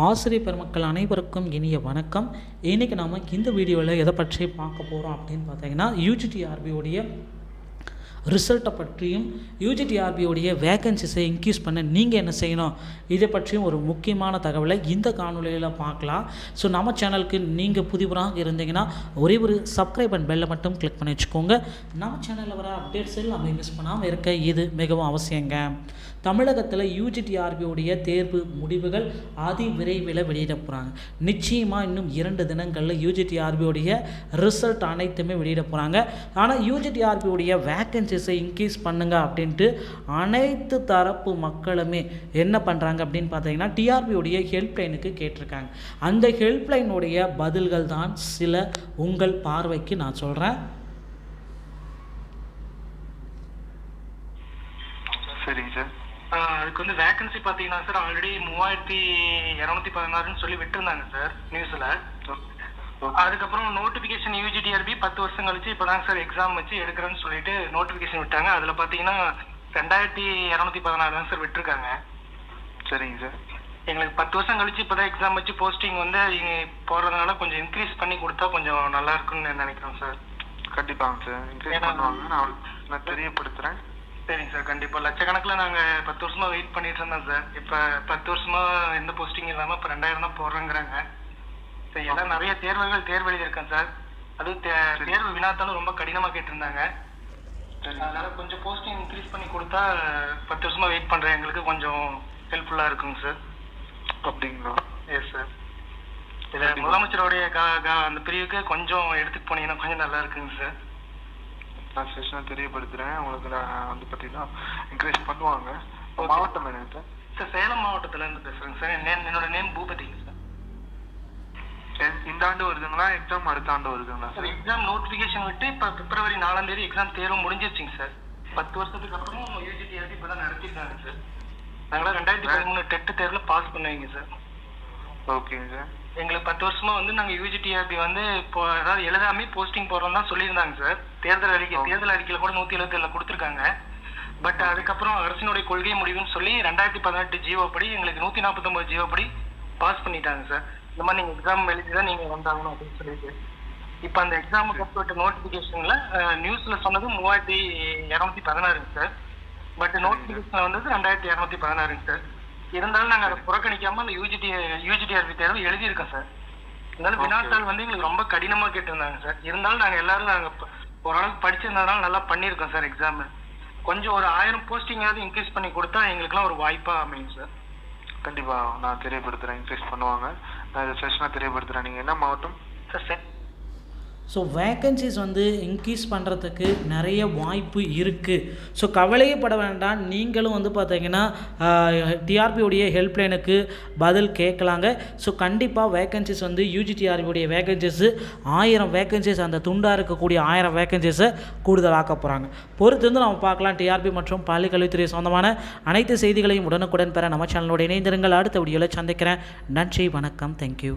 ஆசிரியர் பெருமக்கள் அனைவருக்கும் இனிய வணக்கம். இன்றைக்கி நாம் இந்த வீடியோவில் எதை பற்றி பார்க்க போகிறோம் அப்படின்னு பார்த்தீங்கன்னா யூஜிடிஆர்பியோடைய ரிசல்ட்டை பற்றியும் யூஜிடிஆர்பியோடைய வேகன்சிஸை இன்க்ரீஸ் பண்ண நீங்கள் என்ன செய்யணும்? இதை பற்றியும் ஒரு முக்கியமான தகவலை இந்த காணொலியில் பார்க்கலாம். ஸோ நம்ம சேனலுக்கு நீங்கள் புதிவராக இருந்தீங்கன்னா ஒரே ஒரு சப்ஸ்கிரைப் அண்ட் பெல்லை மட்டும் கிளிக் பண்ணி வச்சுக்கோங்க. நம்ம சேனலில் வர அப்டேட்ஸ் எல்லாமே மிஸ் பண்ணாமல் இருக்க இது மிகவும் அவசியங்க. தமிழகத்தில் யூஜிடிஆர்பியோடைய தேர்வு முடிவுகள் அதி விரைவில் வெளியிட போகிறாங்க நிச்சயமாக இன்னும் இரண்டு தினங்களில் யூஜிடிஆர்பியோடைய ரிசல்ட் அனைத்துமே வெளியிட போகிறாங்க ஆனால் யூஜிடிஆர்பியோடைய வேக்கன்சிஸை இன்க்ரீஸ் பண்ணுங்க அப்படின்ட்டு அனைத்து தரப்பு மக்களுமே என்ன பண்ணுறாங்க அப்படின்னு பார்த்தீங்கன்னா டிஆர்பியுடைய ஹெல்ப்லைனுக்கு கேட்டிருக்காங்க. அந்த ஹெல்ப்லைனுடைய பதில்கள் தான் சில உங்கள் பார்வைக்கு நான் சொல்கிறேன் சரிங்க சார். அதுக்கு வந்து வேகன்சி பார்த்தீங்கன்னா சார் ஆல்ரெடி மூவாயிரத்தி இரநூத்தி பதினாறுன்னு சொல்லி விட்டுருந்தாங்க சார் நியூஸில் அதுக்கப்புறம் நோட்டிஃபிகேஷன் யூஜிடிஆர்பி பத்து வருஷம் கழிச்சு இப்போதாங்க சார் எக்ஸாம் வச்சு எடுக்கிறேன்னு சொல்லிட்டு நோட்டிஃபிகேஷன் விட்டாங்க. அதில் பார்த்தீங்கன்னா ரெண்டாயிரத்தி இரநூத்தி பதினாறு தான் சார் விட்டுருக்காங்க. சரிங்க சார் எங்களுக்கு பத்து வருஷம் கழிச்சு இப்போதான் எக்ஸாம் வச்சு போஸ்டிங் வந்து போடுறதுனால கொஞ்சம் இன்க்ரீஸ் பண்ணி கொடுத்தா கொஞ்சம் நல்லா இருக்கும்னு நினைக்கிறோம் சார் கண்டிப்பாங்க சார் இன்க்ரீஸ் பண்ணுவாங்க. நான் நான் தெரியப்படுத்துறேன். சரிங்க சார் கண்டிப்பா. லட்சக்கணக்கில் நாங்க பத்து வருஷமா வெயிட் பண்ணிட்டு இருந்தோம் சார் இப்ப பத்து வருஷமா எந்த போஸ்டிங் இல்லாம இப்ப ரெண்டாயிரம் தான் போடுறேங்கிறாங்க. சரி எல்லாம் நிறைய தேர்வுகள் தேர்வு எழுதியிருக்கேன் சார். அதுவும் தேர்வு வினாத்தாலும் ரொம்ப கடினமா கேட்டிருந்தாங்க. அதனால கொஞ்சம் போஸ்டிங் இன்க்ரீஸ் பண்ணி கொடுத்தா பத்து வருஷமா வெயிட் பண்ற எங்களுக்கு கொஞ்சம் ஹெல்ப்ஃபுல்லா இருக்குங்க சார். அப்படிங்களா? எஸ் சார் இதுல முதலமைச்சருடைய அந்த பிரிவுக்கு கொஞ்சம் எடுத்துட்டு போனீங்கன்னா கொஞ்சம் நல்லா இருக்குங்க சார். நான் செஷனாக தெரியப்படுத்துறேன். உங்களுக்கு நான் வந்து பார்த்தீங்கன்னா இன்க்ரீஸ் பண்ணுவாங்க. மாவட்டம் என்ன சார் சார் சேலம் மாவட்டத்துல இருந்து பேசுறேங்க சார். என்னோட நேம் எ- இந்த ஆண்டு வருதுங்களா? எக்ஸாம் அடுத்த ஆண்டு வருதுங்களா சார் எக்ஸாம் நோட்டிஃபிகேஷன் விட்டு இப்போ பிப்ரவரி நாலாம் தேதி எக்ஸாம் தேர்வு முடிஞ்சிருச்சுங்க சார் பத்து வருஷத்துக்கு அப்புறம் யூஜிடிஆர்பி இப்போ தான் நடத்திருக்காங்க சார் நாங்களாம் ரெண்டாயிரத்தி பதிமூணு டெட்டு தேர்வில் பாஸ் பண்ணுவீங்க சார் ஓகேங்க சார் எங்களுக்கு பத்து வருஷமா வந்து நாங்கள் யூஜிடிஆர்பி வந்து இப்போ அதாவது எழுதாமே போஸ்டிங் போடுறோம் தான் சொல்லியிருந்தாங்க சார் தேர்தல் அறிக்கை. தேர்தல் அறிக்கையில் கூட நூற்றி எழுபத்தேழில் கொடுத்துருக்காங்க. பட் அதுக்கப்புறம் அரசினுடைய கொள்கை முடிவுன்னு சொல்லி ரெண்டாயிரத்தி பதினெட்டு ஜீவோ படி எங்களுக்கு நூற்றி நாற்பத்தொம்பது ஜீவோ படி பாஸ் பண்ணிட்டாங்க சார் இந்த மாதிரி நீங்கள் எக்ஸாம் எழுதி தான் நீங்கள் வந்தாகணும் அப்படின்னு சொல்லிட்டு. இப்போ அந்த எக்ஸாமுக்கு அப்புறம் நோட்டிஃபிகேஷனில் நியூஸில் சொன்னது மூவாயிரத்தி இரநூத்தி பதினாறுங்க சார் பட் நோட்டிஃபிகேஷனில் வந்தது ரெண்டாயிரத்தி இரநூத்தி பதினாறுங்க சார் இருந்தாலும் நாங்கள் அதை புறக்கணிக்காம அந்த யூஜிடி யூஜிடிஆர்பி தேர்வு எழுதியிருக்கோம் சார் இருந்தாலும். வினாத்தாள் வந்து எங்களுக்கு ரொம்ப கடினமா கேட்டிருந்தாங்க சார் இருந்தாலும் நாங்க எல்லாரும் நாங்க ப- ஓரளவுக்கு படிச்சிருந்ததுனால நல்லா பண்ணியிருக்கோம் சார் எக்ஸாம் கொஞ்சம் ஒரு ஆயிரம் போஸ்டிங்காவது இன்க்ரீஸ் பண்ணி கொடுத்தா எங்களுக்குலாம் ஒரு வாய்ப்பா அமையும் சார் கண்டிப்பாக நான் தெரியப்படுத்துறேன். இன்க்ரீஸ் பண்ணுவாங்க. நான் இதை செஷனாக தெரியப்படுத்துறேன். நீங்கள் என்ன மாவட்டம்? சார் சார் ஸோ வேக்கன்சிஸ் வந்து இன்க்ரீஸ் பண்ணுறதுக்கு நிறைய வாய்ப்பு இருக்குது ஸோ கவலையப்பட வேண்டாம். நீங்களும் வந்து பார்த்தீங்கன்னா டிஆர்பியுடைய ஹெல்ப்லைனுக்கு பதில் கேட்கலாங்க. ஸோ கண்டிப்பாக வேக்கன்சிஸ் வந்து யூஜிடிஆர்பியோடைய வேக்கன்சிஸு ஆயிரம் வேக்கன்சிஸ் அந்த துண்டாக இருக்கக்கூடிய ஆயிரம் வேக்கன்சிஸை கூடுதலாக்க போகிறாங்க பொறுத்து வந்து நம்ம பார்க்கலாம். டிஆர்பி மற்றும் பள்ளிக்கல்வித்துறை சொந்தமான அனைத்து செய்திகளையும் உடனுக்குடன் பெற நம்ம சேனலோடு இணைந்திருங்கள். அடுத்த வீடியோவில் சந்திக்கிறேன். நன்றி வணக்கம். தேங்க்யூ